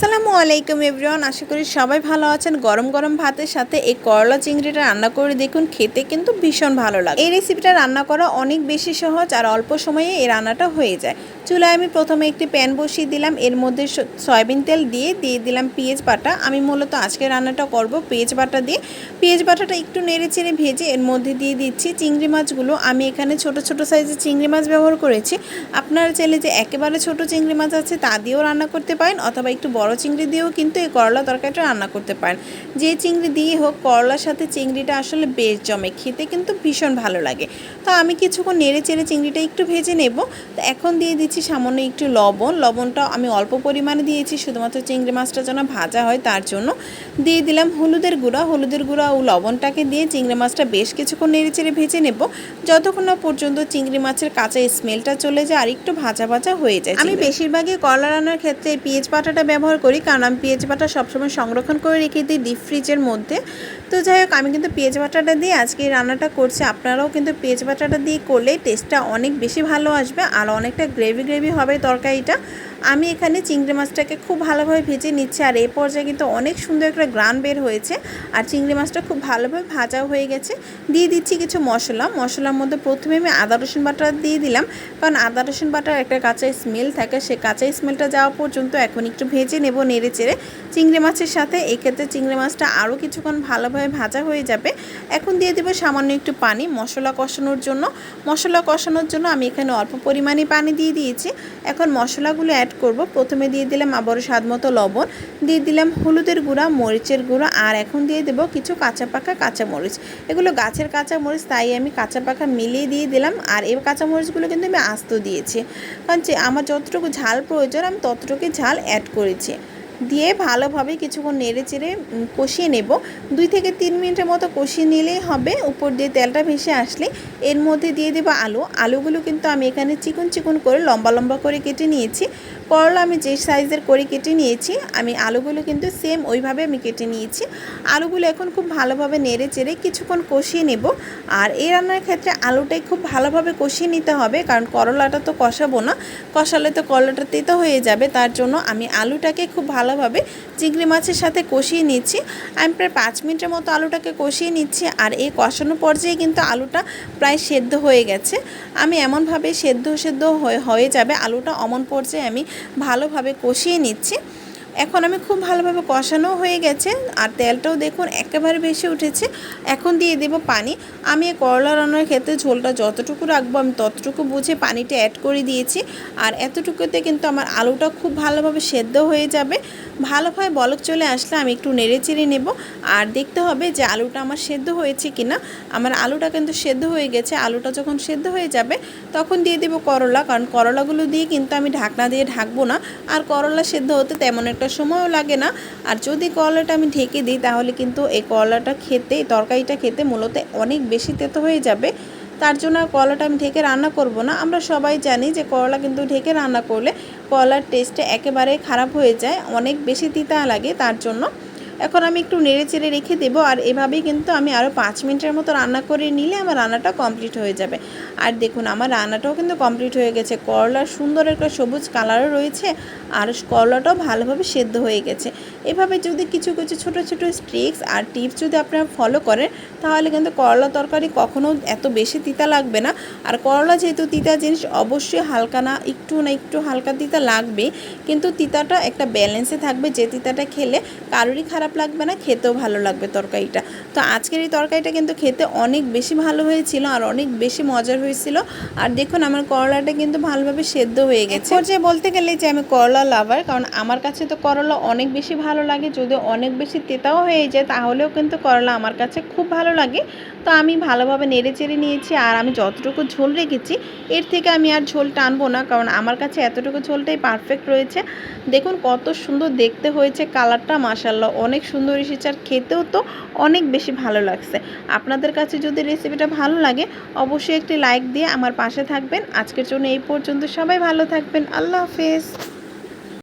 আসসালামু আলাইকুম এভরিওয়ান, আশা করি সবাই ভালো আছেন। গরম গরম ভাতের সাথে এই করলা চিংড়িটা রান্না করে দেখুন, খেতে কিন্তু ভীষণ ভালো লাগে। এই রেসিপিটা রান্না করা অনেক বেশি সহজ আর অল্প সময়ে এই রান্নাটা হয়ে যায়। চুলায় আমি প্রথমে একটি প্যান বসিয়ে দিলাম। এর মধ্যে সয়াবিন তেল দিয়ে দিয়ে দিলাম পেঁয়াজ বাটা। আমি মূলত আজকে রান্নাটা করব পেঁয়াজ বাটা দিয়ে। পেঁয়াজ বাটাটা একটু নেড়ে চেড়ে ভেজে এর মধ্যে দিয়ে দিচ্ছি চিংড়ি মাছগুলো। আমি এখানে ছোট ছোট সাইজের চিংড়ি মাছ ব্যবহার করেছি। আপনারা চাইলে যে একেবারে ছোট চিংড়ি মাছ আছে তা দিয়েও রান্না করতে পারেন অথবা একটু বড় চিংড়ি দিয়েও কিন্তু এই করলা তরকারিটা রান্না করতে পারেন। যে চিংড়ি দিয়ে হোক, করলার সাথে চিংড়িটা আসলে বেশ জমে। খেতে কিন্তু ভীষণ ভালো লাগে। তো আমি কিছুক্ষণ নেড়ে চেড়ে চিংড়িটা একটু ভেজে নেব। তো এখন দিয়ে দিচ্ছি সামান্য একটু লবণ। লবণটা আমি অল্প পরিমাণে দিয়েছি শুধুমাত্র চিংড়ি মাছটা যেন ভাজা হয় তার জন্য। দিয়ে দিলাম হলুদের গুঁড়া। হলুদের গুঁড়া ও লবণটাকে দিয়ে চিংড়ি মাছটা বেশ কিছুক্ষণ নেড়ে চেড়ে ভেজে নেব। যতক্ষণ না পর্যন্ত চিংড়ি মাছের কাঁচা স্মেলটা চলে যায় আর একটু ভাজা ভাজা হয়ে যায় আমি বেশিরভাগই করলা রান্নার ক্ষেত্রে পেঁয়াজ বাটাটা ব্যবহার করি কারণ আমি পেঁয়াজ বাটা সবসময় সংরক্ষণ করে রেখে দিই ডিপ ফ্রিজের মধ্যে। তো যাই হোক আমি কিন্তু পেঁয়াজ বাটাটা দিয়ে আজকে রান্নাটা করছি। আপনারাও কিন্তু পেঁয়াজ বাটাটা দিয়ে করলে টেস্টটা অনেক বেশি ভালো আসবে আর অনেকটা গ্রেভি গ্রেভি হবে তরকারিটা। আমি এখানে চিংড়ি মাছটাকে খুব ভালোভাবে ভেজে নিচ্ছি, আর এই পর্যায়ে কিন্তু অনেক সুন্দর একটা গ্রান বের হয়েছে। আর চিংড়ি মাছটা খুব ভালোভাবে ভাজাও হয়ে গেছে। দিয়ে দিচ্ছি কিছু মশলা। মশলার মধ্যে প্রথমে আমি আদা, রসুন বাটা দিয়ে দিলাম। কারণ আদা, রসুন বাটার একটা কাঁচা স্মেল থাকে। সে কাঁচা স্মেলটা যাওয়া পর্যন্ত এখন একটু ভেজে নেব নেড়ে চেড়ে চিংড়ি মাছের সাথে এক্ষেত্রে চিংড়ি মাছটা আরও কিছুক্ষণ ভালোভাবে ভাজা হয়ে যাবে। এখন দিয়ে দেবো সামান্য একটু পানি মশলা কষানোর জন্য। মশলা কষানোর জন্য আমি এখানে অল্প পরিমাণে পানি দিয়ে দিয়েছি। এখন মশলাগুলো করব। প্রথমে দিয়ে দিলাম আবারও স্বাদ মতো লবণ, দিয়ে দিলাম হলুদের গুঁড়া, মরিচের গুঁড়া, আর এখন দিয়ে দেবো কিছু কাঁচা পাকা কাঁচা মরিচ এগুলো গাছের কাঁচা মরিচ তাই আমি কাঁচা পাকা মিলিয়ে দিয়ে দিলাম, আর এই কাঁচা মরিচগুলো কিন্তু আমি আস্ত দিয়েছি। কারণ যে আমার যতটুকু ঝাল প্রয়োজন, আমি ততটুকু ঝাল অ্যাড করেছি। দিয়ে ভালোভাবে কিছুক্ষণ নেড়ে চেড়ে কষিয়ে নেব। দুই থেকে তিন মিনিটের মতো কষিয়ে নিলেই হবে। উপর দিয়ে তেলটা ভেসে আসলে এর মধ্যে দিয়ে দেবো আলু। আলুগুলো কিন্তু আমি এখানে চিকন চিকন করে লম্বা লম্বা করে কেটে নিয়েছি। করলা আমি যে সাইজের করে কেটে নিয়েছি, আমি আলুগুলো কিন্তু সেম ওইভাবে আমি কেটে নিয়েছি। আলুগুলো এখন খুব ভালোভাবে নেড়ে চেড়ে কিছুক্ষণ কষিয়ে নেব। আর এই রান্নার ক্ষেত্রে আলুটাই খুব ভালোভাবে কষিয়ে নিতে হবে, কারণ করলাটা তো কষাবো না। কষালে তো করলাটা তেতো হয়ে যাবে, তার জন্য আমি আলুটাকে খুব ভালোভাবে চিংড়ি মাছের সাথে কষিয়ে নিচ্ছি। আমি প্রায় পাঁচ মিনিটের মতো আলুটাকে কষিয়ে নিচ্ছি, আর এই কষানো পর্যায়ে কিন্তু আলুটা প্রায় সেদ্ধ হয়ে গেছে। আমি এমনভাবে সেদ্ধ সেদ্ধ হয়ে হয়ে যাবে, আলুটা অমন পর্যায়ে আমি ভালোভাবে কষিয়ে নিচ্ছি। এখন আমি খুব ভালোভাবে কষানো হয়ে গেছে আর তেলটাও দেখুন একেবারে বেশি উঠেছে। এখন দিয়ে দেব পানি। আমি করলা রান্নার ক্ষেত্রে ঝোলটা যতটুকু রাখব আমি ততটুকু বুঝে পানিটা অ্যাড করে দিয়েছি। আর এতটুকুতে কিন্তু আমার আলুটা খুব ভালোভাবে সেদ্ধ হয়ে যাবে। ভালোভাবে বলক চলে আসলে আমি একটু নেড়ে চেড়ে নেব। আর দেখতে হবে যে আলুটা আমার সেদ্ধ হয়েছে কিনা। আমার আলুটা কিন্তু সেদ্ধ হয়ে গেছে। আলুটা যখন সেদ্ধ হয়ে যাবে, তখন দিয়ে দেবো করলা। কারণ করলাগুলো দিয়ে কিন্তু আমি ঢাকনা দিয়ে ঢাকবো না। আর করলা সেদ্ধ হতে তেমন একটা সময়ও লাগে না। আর যদি করলাটা আমি ঢেকে দিই, তাহলে কিন্তু এই করলাটা খেতে, তরকারিটা খেতে মূলত অনেক বেশি তেতো হয়ে যাবে। তার জন্য কলাটা আমি ঢেকে রান্না করব না। আমরা সবাই জানি যে করলা কিন্তু ঢেকে রান্না করলে কলার টেস্টটা একেবারে খারাপ হয়ে যায়, অনেক বেশি তিতা লাগে তার জন্য। এখন আমি একটু নেড়ে চেড়ে রেখে দেবো আর এভাবেই কিন্তু আমি আরও পাঁচ মিনিটের মতো রান্না করে নিলে আমার রান্নাটা কমপ্লিট হয়ে যাবে। আর দেখুন, আমার রান্নাটাও কিন্তু কমপ্লিট হয়ে গেছে। করলার সুন্দর একটা সবুজ কালারও রয়েছে আর করলাটাও ভালোভাবে সেদ্ধ হয়ে গেছে। এভাবে যদি কিছু কিছু ছোটো ছোটো ট্রিক্স আর টিপস যদি আপনারা ফলো করেন, তাহলে কিন্তু করলা তরকারি কখনও এত বেশি তিতা লাগবে না। আর করলা যেহেতু তিতা জিনিস, অবশ্যই হালকা না, একটু না একটু হালকা তিতা লাগবে। কিন্তু তিতাটা একটা ব্যালেন্সে থাকবে। যে তিতাটা খেলে কারোরই খারাপ লাগবে না, খেতেও ভালো লাগবে তরকারিটা। তো আজকের এই তরকারিটা কিন্তু খেতে অনেক বেশি ভালো হয়েছিল আর অনেক বেশি মজার হয়েছিল। আর দেখুন, আমার করলাটা কিন্তু ভালোভাবে সেদ্ধ হয়ে গেছে। যে বলতে গেলে যে আমি করলা লাভার কারণ আমার কাছে তো করলা অনেক বেশি ভালো লাগে যদি অনেক বেশি তেতাও হয়ে যায়, তাহলেও কিন্তু করলা আমার কাছে খুব ভালো লাগে। তো আমি ভালোভাবে নেড়ে চেড়ে নিয়েছি আর আমি যতটুকু ঝোল রেখেছি, এর থেকে আমি আর ঝোল টানবো না, কারণ আমার কাছে এতটুকু ঝোলটাই পারফেক্ট রয়েছে। দেখুন, কত সুন্দর দেখতে হয়েছে কালারটা মাসাল্লাহ অনেক সুন্দর এসেছে আর খেতেও তো অনেক বেশি ভালো লাগছে। আপনাদের কাছে যদি রেসিপিটা ভালো লাগে, অবশ্যই একটি লাইক দিয়ে আমার পাশে থাকবেন। আজকের জন্য এই পর্যন্ত। সবাই ভালো থাকবেন। আল্লাহ হাফেজ।